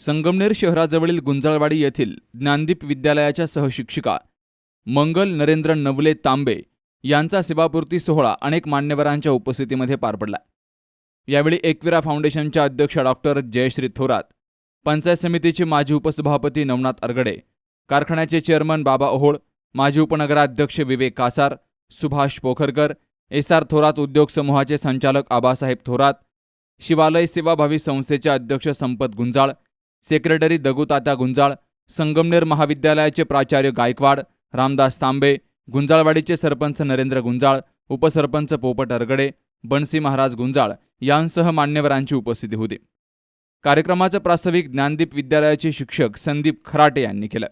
संगमनेर शहराजवळील गुंजाळवाडी येथील ज्ञानदीप विद्यालयाच्या सहशिक्षिका मंगल नरेंद्र नवले तांबे यांचा सेवापूर्ती सोहळा अनेक मान्यवरांच्या उपस्थितीमध्ये पार पडला. यावेळी एकविरा फाउंडेशनच्या अध्यक्ष डॉक्टर जयश्री थोरात पंचायत समितीचे माजी उपसभापती नवनाथ अरगडे कारखान्याचे चेअरमन बाबा ओहोळ माजी उपनगराध्यक्ष विवेक कासार सुभाष पोखरकर एस आर थोरात उद्योग समूहाचे संचालक आबासाहेब थोरात शिवालय सेवाभावी संस्थेचे अध्यक्ष संपत गुंजाळ सेक्रेटरी दगुतात्या गुंजाळ संगमनेर महाविद्यालयाचे प्राचार्य गायकवाड रामदास तांबे गुंजाळवाडीचे सरपंच नरेंद्र गुंजाळ उपसरपंच पोपट अरगडे बनसी महाराज गुंजाळ यांसह मान्यवरांची उपस्थिती होती. कार्यक्रमाचं प्रास्ताविक ज्ञानदीप विद्यालयाचे शिक्षक संदीप खराटे यांनी केलं.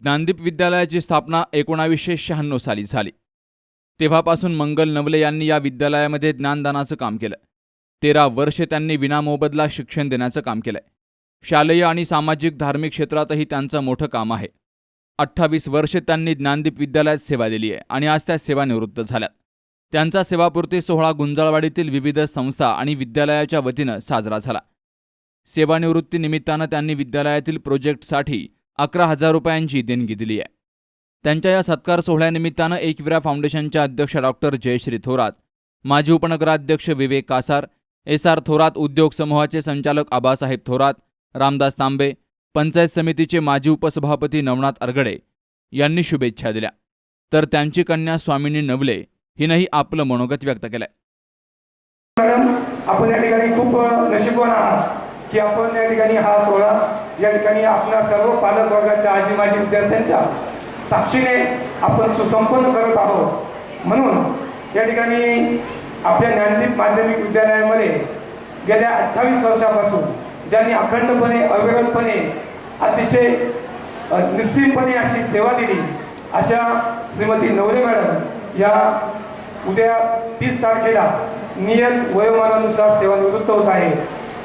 ज्ञानदीप विद्यालयाची स्थापना एकोणावीसशे शहाण्णव साली झाली. तेव्हापासून मंगल नवले यांनी या विद्यालयामध्ये ज्ञानदानाचं काम केलं. तेरा वर्षे त्यांनी विनामोबदला शिक्षण देण्याचं काम केलंय. शालेय आणि सामाजिक धार्मिक क्षेत्रातही त्यांचं मोठं काम आहे. अठ्ठावीस वर्षे त्यांनी ज्ञानदीप विद्यालयात सेवा दिली आहे आणि आज त्या सेवानिवृत्त झाल्यात. त्यांचा सेवापूर्ती सोहळा गुंजाळवाडीतील विविध संस्था आणि विद्यालयाच्या वतीनं साजरा झाला. सेवानिवृत्तीनिमित्तानं त्यांनी विद्यालयातील प्रोजेक्टसाठी अकरा हजार रुपयांची देणगी दिली आहे. त्यांच्या या सत्कार सोहळ्यानिमित्तानं एकविरा फाउंडेशनच्या अध्यक्ष डॉक्टर जयश्री थोरात माजी उपनगराध्यक्ष विवेक कासार एस आर थोरात उद्योग समूहाचे संचालक आबासाहेब थोरात रामदास तांबे पंचायत समितीचे माजी उपसभापती नवनाथ अरगडे यांनी शुभेच्छा दिल्या. तर त्यांची कन्या स्वामिनी नवले हिनंही आपलं मनोगत व्यक्त केलंय. आपण या ठिकाणी खूप नशीबवान आहात की आपण या ठिकाणी हा सोहळा या ठिकाणी आपल्या सर्व पालक वर्गाच्या आजी माजी विद्यार्थ्यांच्या साक्षीने आपण सुसंपन्न करत आहोत. म्हणून या ठिकाणी आपल्या ज्ञानदीप माध्यमिक विद्यालयामध्ये गेल्या अठ्ठावीस वर्षापासून ज्यांनी अखंडपणे अविरतपणे अतिशय निश्चितपणे अशी सेवा दिली अशा श्रीमती नवरे मॅडम या उद्या तीस तारखेला नियत वयोमानानुसार सेवानिवृत्त होत आहे.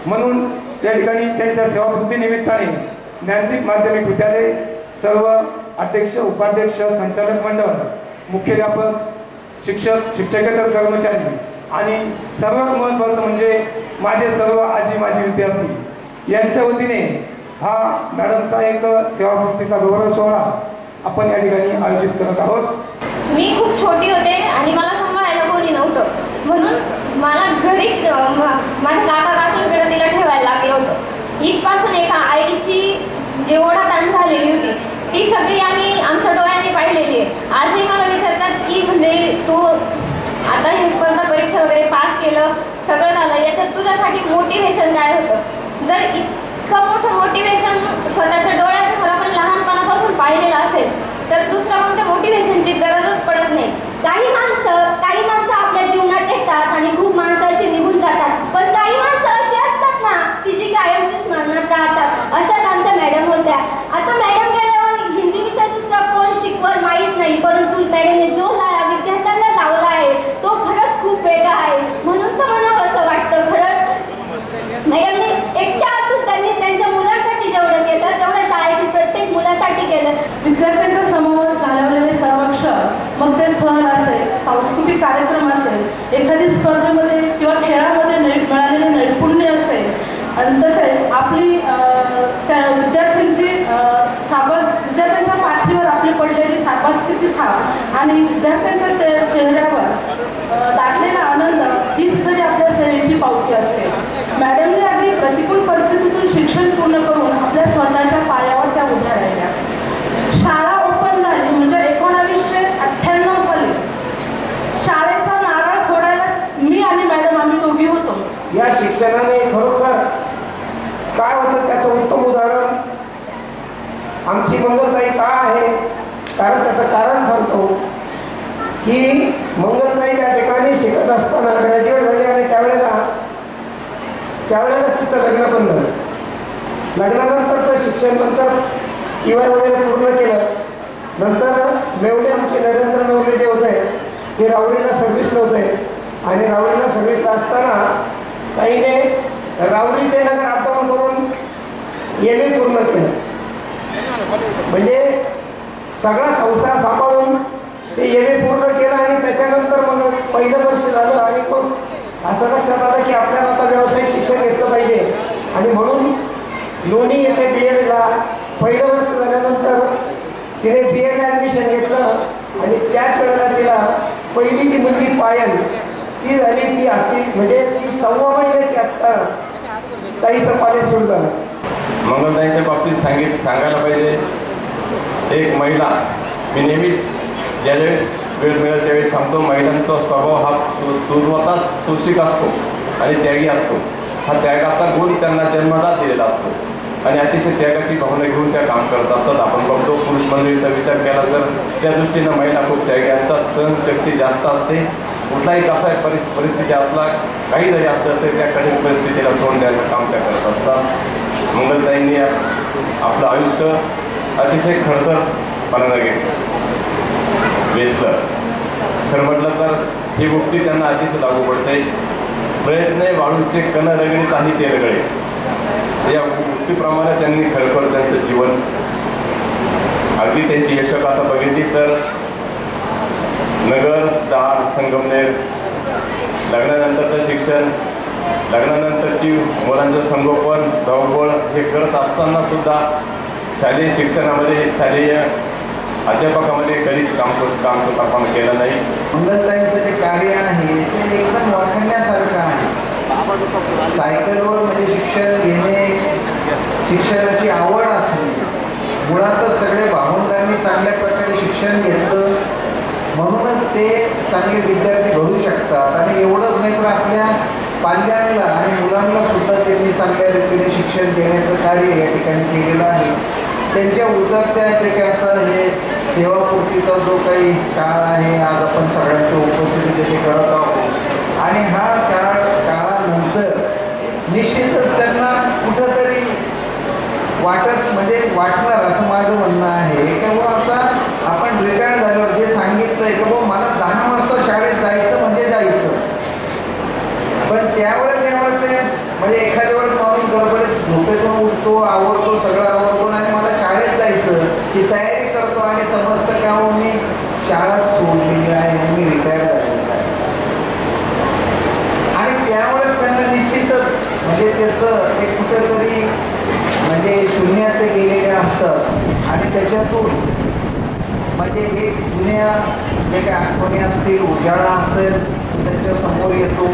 म्हणून या ठिकाणी त्यांच्या सेवावृत्तीनिमित्ताने ज्ञानदीप माध्यमिक विद्यालय सर्व अध्यक्ष उपाध्यक्ष संचालक मंडळ मुख्याध्यापक शिक्षक शिक्षकेतर कर्मचारी आणि सर्वात महत्त्वाचं म्हणजे माझे सर्व आजी माजी विद्यार्थी यांच्या वतीने हा मॅडमचा एक सेवावृत्तीचा गौरव सोहळा आपण या ठिकाणी आयोजित करत आहोत. मी खूप छोटी होते आणि मला सांभाळायला कोणी नव्हतं. म्हणून मला घरी माझ्या काका काकींकडे तिला ठेवायला लागलं होतं. इथपासून एका आईची जी ओढाताण झालेली होती ती सगळी आम्ही आमच्या डोळ्यांनी पाहिलेली आहे. आजही मला विचारतात की म्हणजे तू आता हे स्पर्धा परीक्षा वगैरे पास केलं सगळं झालं याच्यात तुझ्यासाठी मोटिवेशन काय होतं? जर इतकं मोठं मोटिवेशन स्वतःच्या डोळ्यासमोर आपण लहानपणापासून पाहिलेलं असेल तर दुसऱ्या कोणत्या मोटिवेशनची गरजच पडत नाही. काही माणसं काही माणसं आपल्या जीवनात येतात आणि खूप माणसं अशी निघून जातात. पण काही माणसं अशी असतात ना ती जी कायमची स्मरणात राहतात. अशाच आमच्या मॅडम होत्या. आता मॅडम गेल्यावर हिंदी विषय दुसरा कोण शिकवल माहीत नाही परंतु मॅडमने जो ला विद्यार्थ्यांना लावला आहे तो खरंच खूप वेगळा आहे म्हणून तर म्हणावं असं वाटतं खरंच मॅडमने एकट्या असून त्यांनी त्यांच्या मुलांसाठी जेवढं केलं तेवढं शाळेतील प्रत्येक मुलासाठी केलं विद्यार्थ्यांच्या समोर घालवलेले सर्वक्षण मग ते सण असेल सांस्कृतिक कार्यक्रम असेल एखादी स्पर्धेमध्ये किंवा खेळामध्ये नै मिळालेले नैपुण्य असेल आणि तसेच आपली त्या विद्यार्थ्यांची अं, शाबास विद्यार्थ्यांच्या पाठीवर आपली पडलेली शाबासकीची थाप आणि विद्यार्थ्यांच्या ते चेहऱ्यावर दाटलेला आनंद हीच तरी आपल्या सेवेची पावती असते. मॅडमने अगदी प्रतिकूल परिस्थितीतून शिक्षण पूर्ण करून आपल्या स्वतःच्या पायावर त्या उभ्या राहिल्या शाळा ओपन झाली म्हणजे एकोणावीसशे अठ्ठ्याण्णव साली शाळेचा नारळ फोडायला मी आणि मॅडम आम्ही दोघी होतो या शिक्षणाने खरोखर काय होतं त्याचं उत्तम उदाहरण आमची मंगलताई का आहे कारण त्याचं कारण सांगतो की मंगलताई त्या ठिकाणी शिकत असताना ग्रॅज्युएट झाली आणि त्यावेळेला त्यावेळेलाच तिचं लग्न पण झालं. लग्नानंतरचं शिक्षण नंतर किंवा वगैरे पूर्ण केलं. नंतर मेवले आमचे नरेंद्र मेवले जे होते ते रावरीला सर्व्हिसला होते. आणि रावरीला सर्व्हिसला असताना ताईने रावरी ते नगर अपडाऊन करून एम ए पूर्ण केलं. म्हणजे सगळा संसार सांभाळून ते एम ए पूर्ण केलं आणि त्याच्यानंतर मग पहिलं वर्ष झालं आणि मग असं लक्षात आलं की आपल्याला आता व्यावसायिक शिक्षण घेतलं पाहिजे. आणि म्हणून लोणी येथे बी एडला पहिलं वर्ष झाल्यानंतर तिने बी एड ॲडमिशन घेतलं आणि त्याच वेळेला तिला पहिली जी मुलगी पायल ती झाली ती अति म्हणजे ती सव्वा महिन्याची असताना ताईचं कॉलेज सुरू झालं. मंगलताईंच्या बाबतीत सांगित सांगायला पाहिजे एक महिला मी नेहमीच ज्यावेळेस वेळ मिळेल त्यावेळेस सांगतो महिलांचा स्वभाव हा सु- सुरुवातच सुशिक असतो आणि त्यागी असतो. हा त्यागाचा गुण त्यांना जन्मदात दिलेला असतो. आणि अतिशय त्यागाची भावना घेऊन त्या काम करत असतात. आपण बघतो पुरुष मंडळीचा विचार केला तर त्या दृष्टीनं महिला खूप त्यागी असतात. सहनशक्ती जास्त असते. कुठलाही कसा परि परिस्थिती असला काही जरी असलं तरी त्या कठीण परिस्थितीला तोंड द्यायचं काम त्या करत असतात. मंगलताईंनी आपलं आयुष्य अतिशय खडतर म्हणायला गेलं वेचलं खरं म्हटलं तर ही मुक्ती त्यांना अतिशय लागू पडते. प्रयत्न वाळूचे कण रगडीत आणि तेलगळे या मुक्तीप्रमाणे त्यांनी खरोखर त्यांचं जीवन. अगदी त्यांची यशगाथा बघितली तर नगर दार संगमनेर लग्नानंतरचं शिक्षण लग्नानंतरची मुलांचं संगोपन धावपळ हे करत असताना सुद्धा शालेय शिक्षणामध्ये शालेय अध्यापकामध्ये कधीच काम काम आपण केलं नाही. मंगलताईंचं जे कार्य आहे ते एकदम वाखण्यासारखं आहे. सायकलवर म्हणजे शिक्षण घेणे शिक्षणाची आवड असणे मुळातच सगळे भावंडांनी चांगल्या प्रकारे शिक्षण घेतलं. म्हणूनच ते चांगले विद्यार्थी घडू शकतात. आणि एवढंच नाही तर आपल्या पाल्यांना आणि मुलांना सुद्धा त्यांनी चांगल्या रीतीने शिक्षण देण्याचं कार्य या ठिकाणी केलेलं आहे. त्यांच्या उतरत्या ते काय असतात हे सेवापूर्तीचा जो काही काळ आहे आज आपण सगळ्यांच्या उपस्थिती तिथे करत आहोत. आणि हा काळ काळानंतर निश्चितच त्यांना कुठंतरी वाटत म्हणजे वाटणार असं माझं म्हणणं आहे. किंवा बुवा आता आपण रिटायर झाल्यावर जे सांगितलंय की बुवा मला दहा वाजता शाळेत जायचं म्हणजे जायचं पण त्यावेळेस त्यावेळेस ते म्हणजे एखाद्या वेळेस माणूस गडबडीत झोपेतून उठतो आवडतो सगळं आवडतो आणि मला शाळेत जायचं ही तयारी करतो आणि समजतं का हो मी शाळा सोडलेली आहे आणि मी रिटायर झालेला आहे आणि त्यावेळेस त्यांना निश्चितच म्हणजे त्याचं एक कुठेतरी म्हणजे शून्यात ते गेलेले असतात आणि त्याच्यातून म्हणजे हे जुन्या जे काही आठवणी असतील उजाळा असेल त्यांच्यासमोर येतो.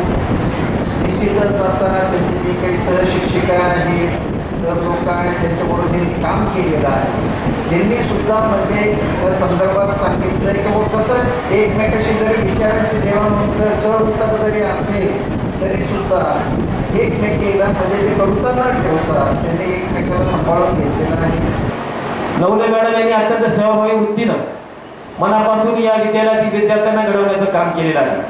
निश्चितच आता त्यांची जी काही सहशिक्षिका आहेत सर लोक आहेत त्यांच्याबरोबर त्यांनी काम केलेलं आहे. त्यांनी सुद्धा म्हणजे त्या संदर्भात सांगितलं की बुवा कसं एकमेकाशी जरी विचारांची देवाणघेवाण चढ उतर जरी असेल तरी सुद्धा एकमेकीला म्हणजे ते करुता न ठेवता. त्यांनी एकमेकाला सांभाळून घेतलेलं आहे. नवले मॅडम यांनी अत्यंत सहभागी वृत्तीनं मनापासून या विद्यालयातील विद्यार्थ्यांना घडवण्याचं काम केलेलं आहे.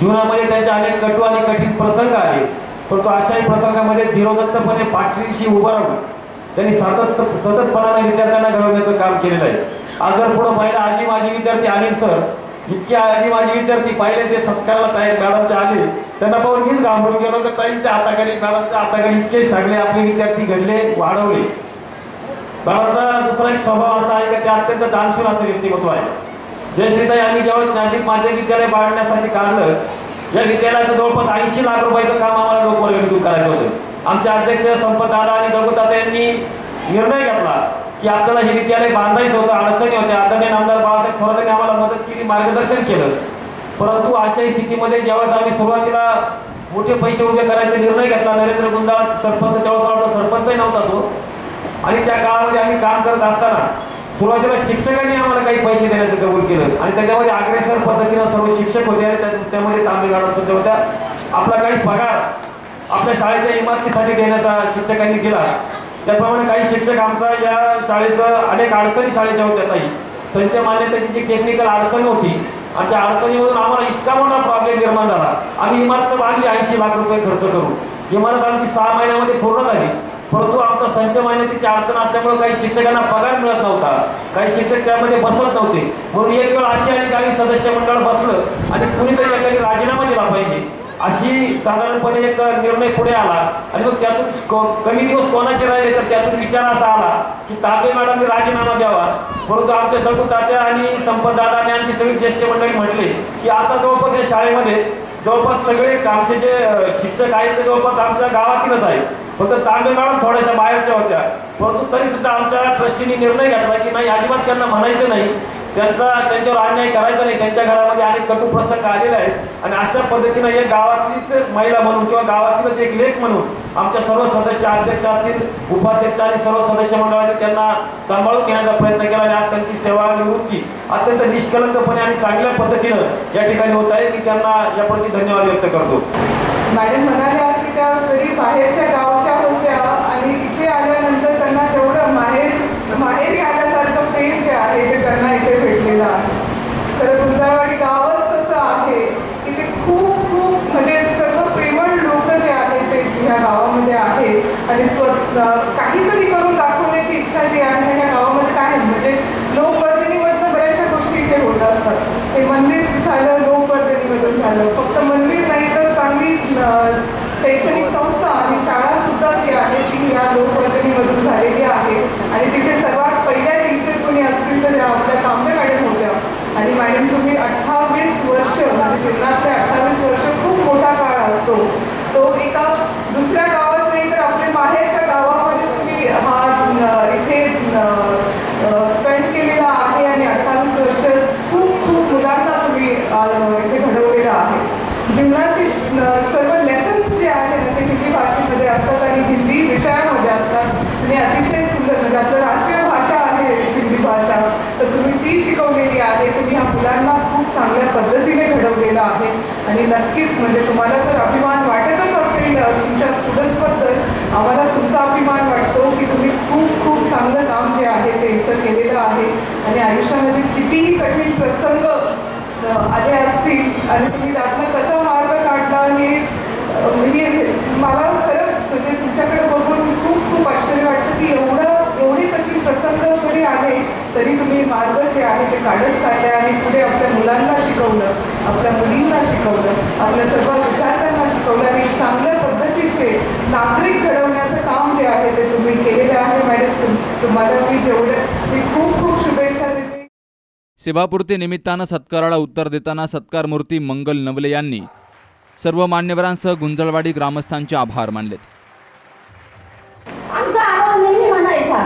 जीवनामध्ये त्यांचे अनेक कटू आणि कठीण प्रसंग आले परंतु अशाही प्रसंगामध्ये धीरोदत्तपणे पाठीशी उभं राहून त्यांनी सतत सततपणाने विद्यार्थ्यांना घडवण्याचं काम केलेलं आहे. आज जर पुढं पाहिलं आजी माझी विद्यार्थी अनिल सर. इतके आजी माझी विद्यार्थी पाहिले ते सत्कारला तयार मॅडमचे आले त्यांना पाहून मीच घाबरून गेलो तर ताईंच्या हाताखाली मॅडमच्या हाताखाली इतके सगळे आपले विद्यार्थी घडले वाढवले. बाळाचा दुसरा एक स्वभाव असा आहे की ते अत्यंत दानशूर असं व्यक्तिमत्व आहे. जयश्रीताई आम्ही जेव्हा ज्ञानिक माध्यमिक विद्यालय बाळगण्यासाठी काढलं या विद्यालयाचं जवळपास ऐंशी लाख रुपयाचं काम आम्हाला लोकवर्गणीतून करायचं होतं. आमचे अध्यक्ष संपत दादा आणि दगुदादा यांनी निर्णय घेतला की आपल्याला हे विद्यालय बांधायचं होतं अडचणी होत्या. आदरणीय आमदार बाळासाहेब थोरात यांनी आम्हाला मदत केली मार्गदर्शन केलं. परंतु अशाही स्थितीमध्ये ज्यावेळेस आम्ही सुरुवातीला मोठे पैसे उभे करायचा निर्णय घेतला नरेंद्र गुंजाळ सरपंच त्यावेळेस सरपंचही नव्हता तो. आणि त्या काळामध्ये आम्ही काम करत असताना सुरुवातीला शिक्षकांनी आम्हाला काही पैसे देण्याचं कबूल केलं आणि त्याच्यामध्ये अग्रेसर पद्धतीनं सर्व शिक्षक होते आणि त्यामध्ये तांबे मॅडम सुद्धा होत्या. आपला काही पगार आपल्या शाळेच्या इमारतीसाठी देण्याचा शिक्षकांनी केला. त्याप्रमाणे काही शिक्षक आमचा या शाळेचं अनेक अडचणी शाळेच्या होत्या ताई. संच मान्यतेची जी टेक्निकल अडचण होती आणि त्या अडचणीमधून आम्हाला इतका मोठा प्रॉब्लेम निर्माण झाला. आम्ही इमारत बांधली ऐंशी लाख रुपये खर्च करू इमारत आमची सहा महिन्यामध्ये पूर्ण झाली. परंतु आमचा संच मेहनतीची अडचण असल्यामुळे काही शिक्षकांना पगार मिळत नव्हता. काही शिक्षक त्यामध्ये बसत नव्हते. म्हणून एक वेळ अशी आणि काही सदस्य मंडळ बसलं आणि कुणीतरी एखादी राजीनामा दिला पाहिजे. अशी साधारणपणे एक निर्णय पुढे आला. आणि मग त्यातून कमी दिवस कोणाचे राहिले तर त्यातून विचार असा आला की तांबे मॅडमने राजीनामा द्यावा. परंतु आमच्या दडू तात्या आणि संपतदादा आणि आमची सगळी ज्येष्ठ मंडळी म्हटले की आता जवळपास या शाळेमध्ये जवळपास सगळे आमचे जे शिक्षक आहेत ते जवळपास आमच्या गावातीलच आहेत. फक्त तांबे मॅडम थोड्याशा बाहेरच्या होत्या. परंतु तरी सुद्धा आमच्या ट्रस्टीने निर्णय घेतला की नाही अजिबात त्यांना म्हणायचं नाही. त्यांचा त्यांच्यावर अन्याय करायचा नाही. त्यांच्या घरामध्ये अनेक कटू प्रसंग आलेले आहेत. आणि अशा पद्धतीनं एक गावातलीच महिला म्हणून किंवा गावातीलच एक लेख म्हणून आमच्या सर्व सदस्य अध्यक्ष असतील उपाध्यक्ष आणि सर्व सदस्य मंडळाने त्यांना सांभाळून घेण्याचा प्रयत्न केला आणि आज त्यांची सेवा निवृत्ती अत्यंत निष्कलंकपणे आणि चांगल्या पद्धतीनं या ठिकाणी होत आहे. मी त्यांना याप्रती धन्यवाद व्यक्त करतो. मॅडम म्हणाल्या त्या जरी बाहेरच्या गावच्या होत्या आणि इथे आल्यानंतर त्यांना जेवढं माहेर माहेरी आल्यासारखं प्रेम जे आहे ते त्यांना इथे भेटलेलं आहे. तर गुंजाळवाडी गावच कसं आहे की ते खूप खूप म्हणजे सर्व प्रेमळ लोक जे आहेत ते ह्या गावामध्ये आहेत. आणि स्व काहीतरी करून दाखवण्याची इच्छा जी आहे ह्या गावामध्ये काय म्हणजे लोकवर्गणीमधनं बऱ्याचशा गोष्टी इथे होत असतात. ते मंदिर झालं लोकवर्गणीमधून झालं फक्त मंदिर नाही तर चांगली अं, शैक्षणिक संस्था आणि शाळा सुद्धा जी आहे ती या लोकवर्गणीमधून झालेली आहे आणि तिथे सर्वात पहिल्या टीचर कोणी असतील तर त्या आपल्या तांबे मॅडम होत्या आणि मॅडम तुम्ही अठ्ठावीस वर्ष म्हणजे जीवनातले अठ्ठावीस वर्ष खूप मोठा काळ असतो तो एका दुसऱ्या गावात नाही तर आपल्या बाहेरच्या गावामध्ये तुम्ही हा अं, इथे स्पेंड केलेला आहे आणि अठ्ठावीस वर्ष खूप खूप मुलांना तुम्ही अं, इथे घडवलेलं आहे जीवनाची श- अं, सर्व लेसन्स जे आहेत ना ते हिंदी भाषेमध्ये असतात आणि हिंदी विषयामध्ये असतात. आणि अतिशय सुंदर म्हणजे आपलं राष्ट्रीय भाषा आहे हिंदी भाषा. तर तुम्ही ती शिकवलेली आहे. तुम्ही ह्या मुलांना खूप चांगल्या पद्धतीने घडवलेलं आहे. आणि नक्कीच म्हणजे तुम्हाला तर अभिमान वाटतच असेल तुमच्या स्टुडंट्सबद्दल आम्हाला तुमचा अभिमान वाटतो की तुम्ही खूप खूप चांगलं काम जे आहे ते इथं केलेलं आहे. आणि आयुष्यामध्ये कितीही कठीण प्रसंग आले असतील आणि तुम्ही त्यातनं कसा मार्ग काढला म्हणजे हे मला म्हणजे तुमच्याकडे बघून खूप खूप आश्चर्य वाटतं की एवढं एवढे कठीण प्रसंग जरी आले तरी तुम्ही मार्ग जे आहे ते काढत चालले आणि पुढे आपल्या मुलांना शिकवलं आपल्या मुलींना शिकवलं आपल्या सर्व विद्यार्थ्यांना शिकवलं आणि चांगल्या पद्धतीचे नागरिक घडवण्याचं काम जे आहे ते तुम्ही केलेलं आहे. मॅडम तुम्हाला मी जेवढं मी खूप खूप शुभेच्छा देते. सेवापूर्ती निमित्तानं सत्काराला उत्तर देताना सत्कार मूर्ती मंगल नवले यांनी सर्व मान्यवरांसह गुंजळवाडी ग्रामस्थांचे आभार मानलेत. आमचा आवाज नेहमी म्हणायचा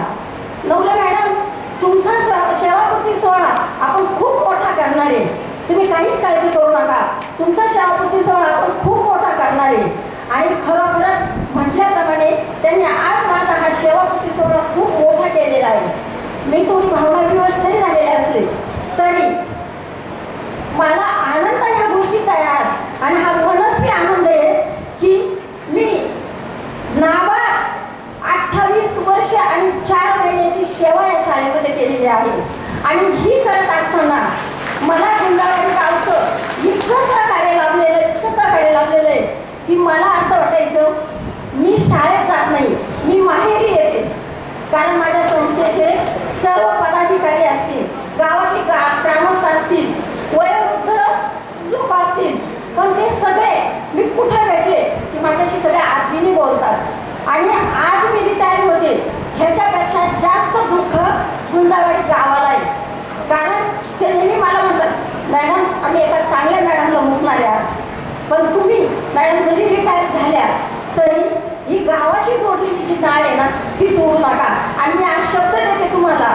नवले मॅडम तुमचा सेवापूर्ती सोहळा आपण खूप मोठा करणार आहे. तुम्ही काहीच काळजी करू नका. तुमचा सेवापूर्ती सोहळा आपण खूप मोठा करणार आहे. आणि खरोखरच म्हटल्याप्रमाणे त्यांनी आज माझा हा सेवापूर्ती सोहळा खूप मोठा केलेला आहे. मी थोडी भावना विवश जरी झालेले असले तरी मला आनंद ह्या गोष्टीचा आहे आज. आणि हा मनस्वी आनंद आहे की मी नावात अठ्ठावीस वर्ष आणि चार महिन्याची सेवा या शाळेमध्ये केलेली आहे. आणि ही करत असताना मला गुंडावाडी गावचं इतकं सहकार्य लाभलेलं आहे इतकं सहकार्य लाभलेलं आहे की मला असं वाटायचं मी शाळेत जात नाही मी माहेरी येते कारण माझ्या संस्थेचे सर्व पदाधिकारी असतील गावातले गा ग्रामस्थ असतील वयोवृद्ध लोक असतील पण ते सगळे मी कुठे भेटले की माझ्याशी सगळे आत्मीने बोलतात आणि आज मी रिटायर होते ह्याच्यापेक्षा जास्त दुःख गुंजावाडी गावाला आहे. कारण ते नेहमी मला म्हणतात मॅडम आम्ही एका चांगल्या मॅडमला मुकणार आहे आज पण तुम्ही मॅडम जरी रिटायर झाल्या तरी ही गावाशी जोडलेली जी नाळ आहे ना ती तोडू नका. आणि मी आज शब्द देते तुम्हाला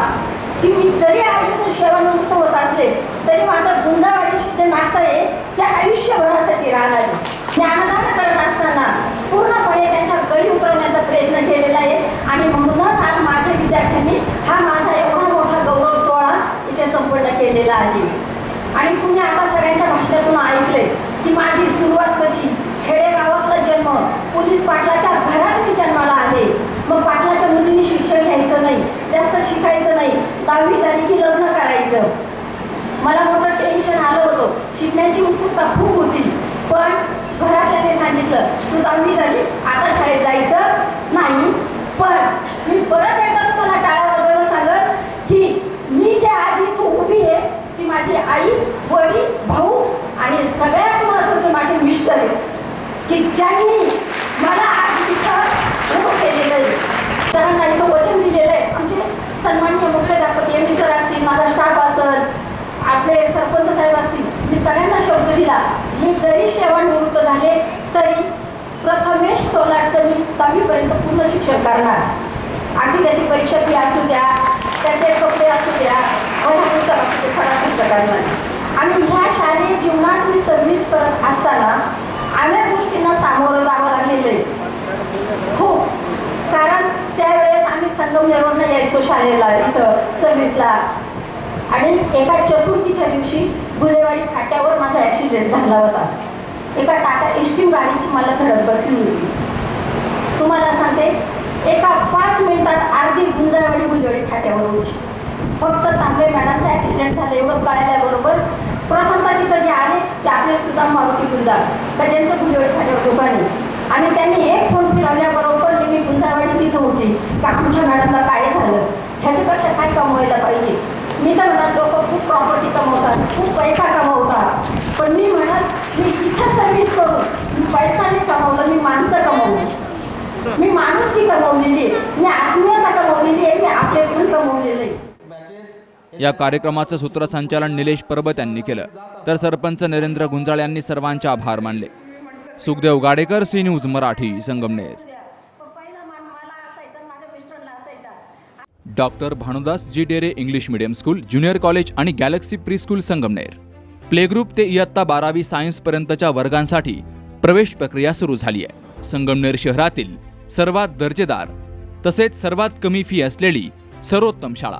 की मी जरी आयुष्यातून सेवानिवृत्त होत असले तरी माझं गुंडावाडीशी जे नातं आहे ते आयुष्यभरासाठी राहणार आहे ज्ञानदान करत असताना पूर्णपणे त्यांच्या गळी उतरवण्याचा प्रयत्न केलेला आहे आणि म्हणूनच आज माझ्या विद्यार्थ्यांनी हा माझा एवढा मोठा गौरव सोहळा इथे संपन्न आहे. आणि तुम्ही आता सगळ्यांच्या भाषणातून ऐकले की माझी सुरुवात कशी? खेडेगावातला जन्म पोलीस पाटलाच्या घरात मी जन्माला आले मग पाटलाच्या मुलींनी शिक्षण घ्यायचं नाही जास्त शिकायचं नाही दहावी झाली की लग्न करायचं. मला मोठं टेन्शन आलं होतं. शिकण्याची उत्सुकता खूप होती. पण घरातल्याने सांगितलं तू दहावी झाली आता शाळेत जायचं नाही. पण मी परत माझी आई वडील भाऊ आणि सगळ्यात महत्त्वाचे माझे मिस्टर आहेत की ज्यांनी मला आज तिथं केलेलं आहे. सरांना इथं वचन दिलेलं आहे. म्हणजे सन्मान्य मुख्याध्यापक एम सर असतील माझा स्टाफ असत आपले सरपंच साहेब असतील मी सगळ्यांना शब्द दिला. मी जरी सेवानिवृत्त झाले तरी प्रथमेश सोलाटचं मी दहावीपर्यंत पूर्ण शिक्षण करणार. अगदी त्याची परीक्षा फी असू द्या त्याचे कपडे असू द्या आणि ह्या शालेय जीवनात मी सर्व्हिस करत असताना अनेक गोष्टींना सामोरं जावं लागलेलं आहे. हो. कारण त्यावेळेस आम्ही संगमनेरवरनं यायचो शाळेला इथं सर्व्हिसला आणि एका चतुर्थीच्या दिवशी गुलेवाडी फाट्यावर माझा ॲक्सिडेंट झाला होता. एका टाटा एसटी गाडीची मला धडक बसली होती. तुम्हाला सांगते एका पाच मिनिटात अर्धी गुंजाळवाडी गुलेवाडी फाट्यावर होती फक्त तांबे मॅडमचा ॲक्सिडेंट झाला एवढं कळाल्याबरोबर प्रथमतः तिथं जे आले ते आपले सुद्धा मारुती गुंजाळ. तर ज्यांचं गुलेवाडी फाट्यावर दुकान. आणि त्यांनी एक फोन फिरवल्याबरोबर मी गुंजाळवाडी तिथं होती. का आमच्या मॅडमला काय झालं? ह्याच्यापेक्षा काय कमवायला पाहिजे? मी तर म्हणत लोक खूप प्रॉपर्टी कमवतात खूप पैसा कमवतात. पण मी म्हणत मी इथं सर्व्हिस करून मी पैसा नाही कमवलं मी माणसं कमवली. मी माणुसकी कमवलेली आहे. मी आत्मीयता कमवलेली आहे मी आपलेपण कमवलेलं कमवलेले या कार्यक्रमाचं सूत्रसंचालन निलेश परबत यांनी केलं. तर सरपंच नरेंद्र गुंजाळ यांनी सर्वांचे आभार मानले. Sukhdev Gadekar C news Marathi Sangamner. Doctor Bhanudas ji Dere English medium school junior college आणि Galaxy pre school Sangamner. Play group ते इयत्ता बारावी सायन्स पर्यंतच्या वर्गांसाठी प्रवेश प्रक्रिया सुरू झाली आहे. संगमनेर शहरातील सर्वात दर्जेदार तसेच सर्वात कमी फी असलेली सर्वोत्तम शाळा.